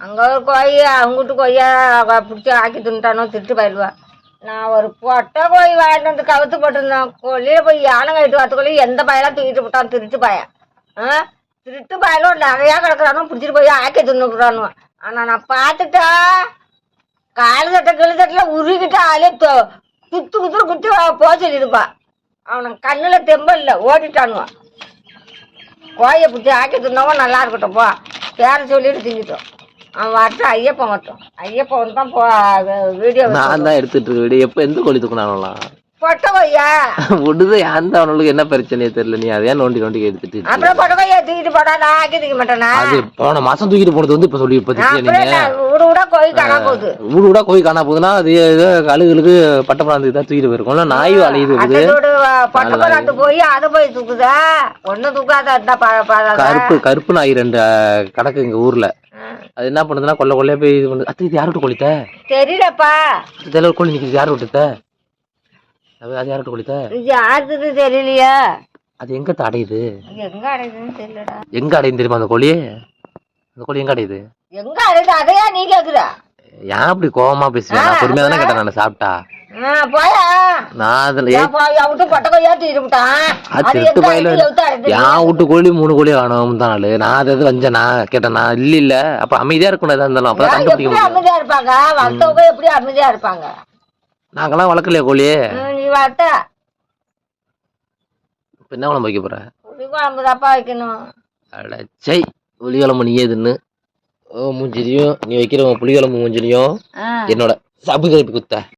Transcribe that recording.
அங்கே ஒரு கோழி அவங்ககிட்ட கொய்யா பிடிச்சி ஆக்கி தின்ட்டானோ திருட்டு போயிடுவா. நான் ஒரு பொட்டை கோழி வாங்கிட்டு வந்து கவுத்து போட்டிருந்தேன். கொல்லியில் போய் யானை கழிட்டு வரத்துக்குள்ளே எந்த பயலாம் தூக்கிட்டு போட்டான் திருட்டு பையன் ஆ? திருட்டு பயலும் நிறையா கிடக்குறானோ பிடிச்சிட்டு போய் ஆக்கி தின்னுக்குறானோ ஆனால் நான் பார்த்துட்டா காலு தட்டை கிளி சட்டில் உருகிட்டு ஆளே குத்து குத்து குத்தி போக சொல்லியிருப்பா. அவனுக்கு கண்ணில் தெம்பு இல்லை ஓடிட்டானுவான் கோயை பிடிச்சி ஆக்கி தின்னவன் நல்லா இருக்கட்டும் போ. பேர சொல்லிட்டு திங்கிட்டோம். வரட்டும் ஐயப்பன் வரட்டும் ஐயப்பன் வந்து தான் போ வீடியோ நான் தான் எடுத்துட்டு இருக்க வீடு. எப்ப எந்த கோழி தூக்கினாலாம் பொட்டை கொய்யா விடுது அந்த அவனுக்கு என்ன பிரச்சனையே தெரியல. நீ அதையா நோண்டி நோண்டி எடுத்துட்டு. அப்புறம் பொட்டை கொய்யா தூக்கிட்டு போடா நான் ஆக்கி திக்க மாட்டேனா? அது போன மாசம் தூக்கிட்டு போனது வந்து இப்ப சொல்லி இப்ப நீங்க? விட விட கோழி காணாம போகுது. வீடு கூட கோழி காணா போகுதுன்னா அது கழுகுகளுக்கு பட்டை பிராந்து தான் தூக்கிட்டு போயிருக்கோம்ல நாய் அலையுது பொட்டை கொண்டாட்டு போய் அதை போய் தூக்குதா. ஒன்றும் தூக்காத கருப்பு கருப்பு நாய் ரெண்டு கிடக்கு எங்க ஊர்ல. அது என்ன பண்ணுதுன்னா கொல்ல கொள்ளையா போய் இது பண்ணுது அத்தை இது யார் விட்டு கொளித்த தெரியலப்பா தெரியல கோழி நிக்குது. யார் விட்டுத்த அது அது யார் விட்டு கொளித்த இது யாருக்குது தெரியலையா. அது எங்க அடையுது? எங்க அடையுதுன்னு தெரியலடா. எங்க அடையுது தெரியுமா அந்த கோழி அந்த கோழி எங்க அடையுது? எங்க அடையுது? அதையா நீ கேக்குற? ஏன் அப்படி கோவமா பேசுறேன் நான் பொறுமையா தானே கேட்டேன் நான் சாப்பிட்டா. வீட்டு கோழி மூணு கோழி காணும் தான் நாள் நான் அதை வஞ்சேனா கேட்டேன் இல்ல இல்ல. அப்ப அமைதியா இருக்கணும் எதா இருந்தாலும். அப்பதான் ஏன் கண்டுபிடிக்க எப்படி முடியும். அமைதியா இருப்பாங்க? வந்தவங்க எப்படி அமைதியா இருப்பாங்க? நாங்கெல்லாம் வளர்க்கலையா கோழி? நீ என்ன குழம்பு வைக்க போற? புளி குழம்பு தாப்பா வைக்கணும். அடச்சை புளிக்குழம்பு நீயே தின்னு. ஓ மூஞ்சிரியும். நீ வைக்கிற புளிக்குழம்பு மூஞ்சிரியும். ஆ. என்னோட சபுகரிப்பு குத்த.